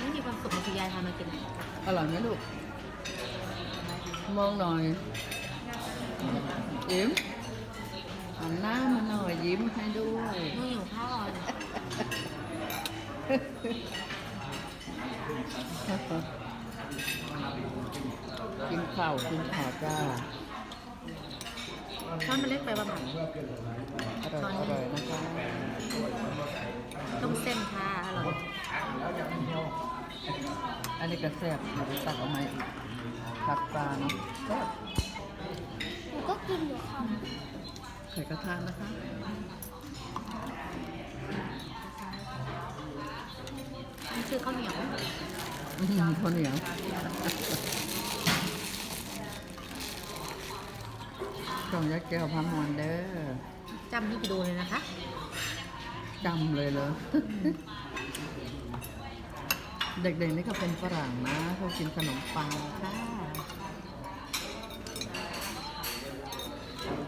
ำให้มีความสุขมันคือยายทำมากินอร่อยไหมลูก มองหน่อยยิ้มหันหน้ามาหน่อยยิ้มให้ด้วยหนูหิวข้าวอะกินข้าวกินข้าวจ้าช้อนมันเล็กไปประมาณ อันนี้ก็แซ่บเดี๋ยวไปตักเอามาอีกผัดปลาเนาะแซ่บหนูก็กินอยู่ค่ะไข่กระทะนะคะนี่คือข้าวเหนียวอื้อหือข้าวเหนียวช่องยักษ์แก้วพามอนเด้อจำนี่ไปดูเลยนะคะจำเลยเลย เด็กๆนี่เขาเป็นฝรั่งนะเขากินขนมปังค่ะ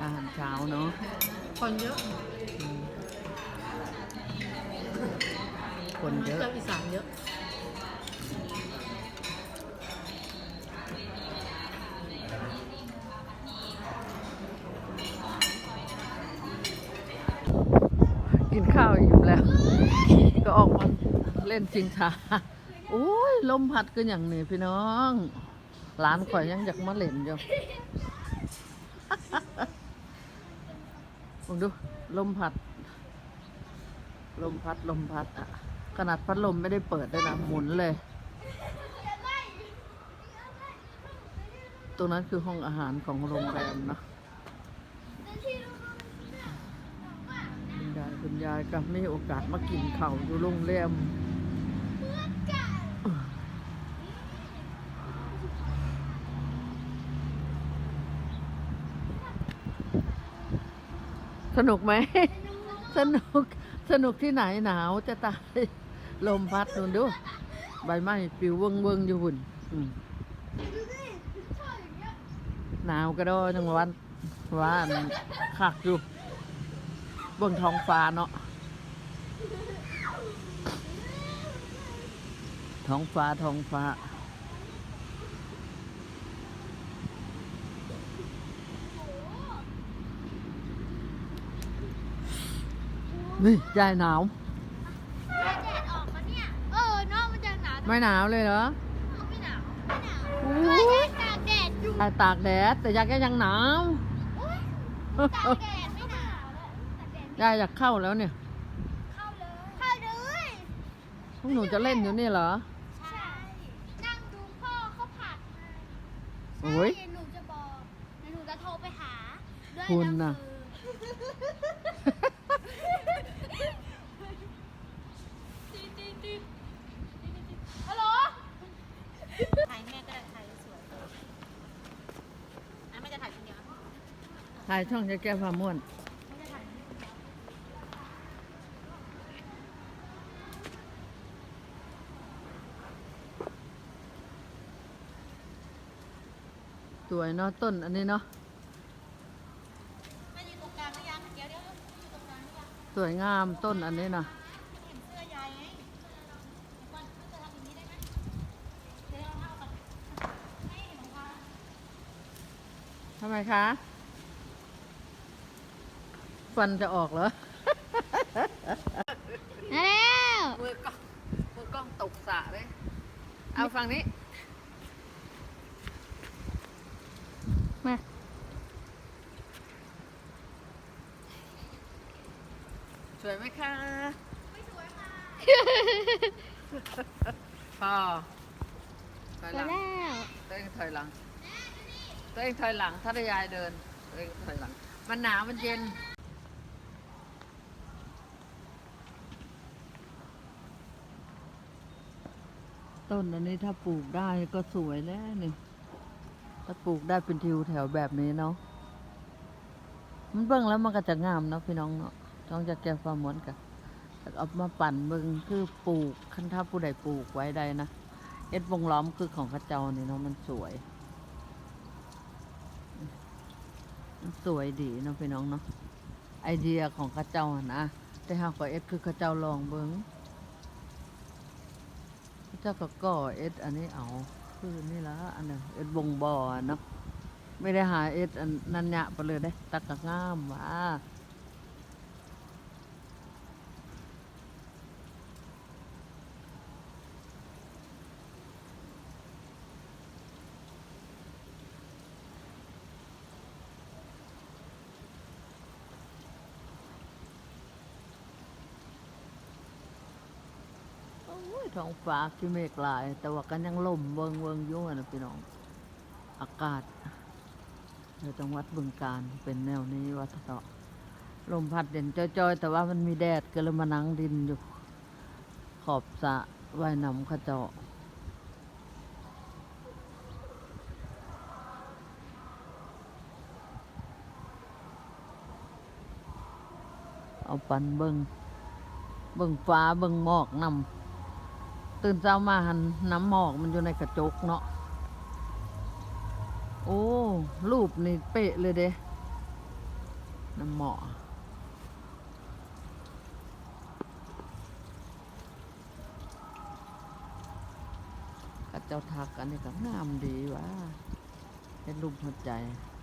อาหารเช้าเนาะคนเยอะอืมคนเยอะเจออีสานเยอะกินข้าวอิ่มแล้ว ก็ออกมาเล่นชิงช้า โอ้ยลมพัดก็อย่างนี้พี่น้องร้านข่อยยังอยากมาเล่นอยู่ผมดู ลมพัด ลมพัดลมพัดอะ ขนาดพัดลมไม่ได้เปิดด้วยนะหมุนเลย ตรงนั้นคือห้องอาหารของโรงแรมนะคุณยายคุณยายก็ไม่มีโอกาสมากินข้าวอยู่โรงแรม นุกไหม สนุก สนุกที่ไหนหนาวจะตาย ลมพัดนู่นดู ใบไม้ปิวเวิงเวิงอยู่หุ่นหนาวก็ได้จังวันว่านคักอยู่เบิ่งท้องฟ้าเนาะ ท้องฟ้าท้องฟ้า นี่ยายหนาว แดดออกมาเนี่ย เออเนอกมันจะหนาวแต่ไม่หนาวเลยเหรอไม่หนาวไม่หนาวโอ้เฮ้ยยตากแดดอยู่ยายตากแดดแต่ยายก็ยังหนาวตากแดดไม่หนาวเลยตากแดดยายอยากเข้าแล้วเนี่ยเข้าเลย เข้าเลยพวกหนูจะเล่นอยู่นี่เหรอ ใช่ นั่งดูพ่อเขาผัดโอ้ยใช่เดี๋วหนูจะบอกเดี๋ยวหนูจะโทรไปหาด้วยคุณน่ะฮัลโหล ถ่ายแม่ก็ได้ถ่ายสวยอะแม่จะถ่ายคนเดียวนะ ถ่ายช่องยายแก้ความม่วนสวยเนาะต้นอันนี้เนาะสวยงามต้นอันนี้นะทำไมคะ ฟันจะออกเหรอมาแล้วมือกล้องมือกล้องตกสระเลย เอาฝั่งนี้ มา สวยไหมคะ ไม่สวยค่ะพอถอยหมาลังแล้วตัวเองถอยหลัง ตัวเองถอยหลัง ถ้าได้ยายเดินตัวเองถอยหลัง มันหนาวมันเย็น ต้นอันนี้ถ้าปลูกได้ก็สวยแล้วนี่ถ้าปลูกได้เป็นทิวแถวแบบนี้เนาะมันเบิ่งแล้วมันก็จะงามเนาะพี่น้องเนาะต้องจะแก้ความหมวนกันเอามาปั่นเบิ่งคือปลูกคันถ้าผู้ใดปลูกไว้ได้นะเอ็ดวงล้อมคือของขจ้านี่เนาะมันสวย มันสวยดีเนาะพี่น้องเนาะไอเดียของขจ้าอะนะแต่หากว่าเอ็ดคือขจ้าลองเบิ่ง เจ้าก็ก่อเอ็ดอันนี้เอาคือนี่ละอันนี้เอ็ดบงบ่อเนาะไม่ได้หาเอ็ดอันนันยะไปเลยได้ตักกะงามว่า ท้องฟ้าคือเมฆหลาย แต่ว่ากันยังลมเวิงเวิงยู่อะนะพี่น้อง อากาศในจังหวัดบึงการเป็นแนวนี้วัดเถาะลมพัดเด่นจ้อยๆ แต่ว่ามันมีแดดก็เลยมานั่งดินอยู่ ขอบสะว่ายน้ำข้าเจาะเอาปันเบิงเบิงฟ้าเบิงหมอกนำ ตื่นเช้ามาหันน้ำหมอกมันอยู่ในกระจกเนาะ โอ้ รูปนี่เป๊ะเลยเด้ น้ำหมอกข้าเจ้าทักอันนี้ก็งามดีว่ะเป็นรูปหัวใจ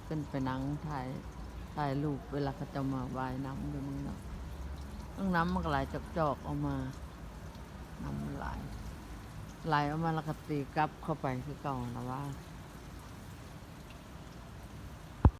ขึ้นไปนั่งถ่ายถ่ายรูปเวลาเขาจะมาว่ายน้ำอยู่นี่เนาะน้ำมันก็ไหลจอกๆออกมา น้ำไหล ไหลออกมาแล้วก็ตีกลับเข้าไปคือเก่านะว่า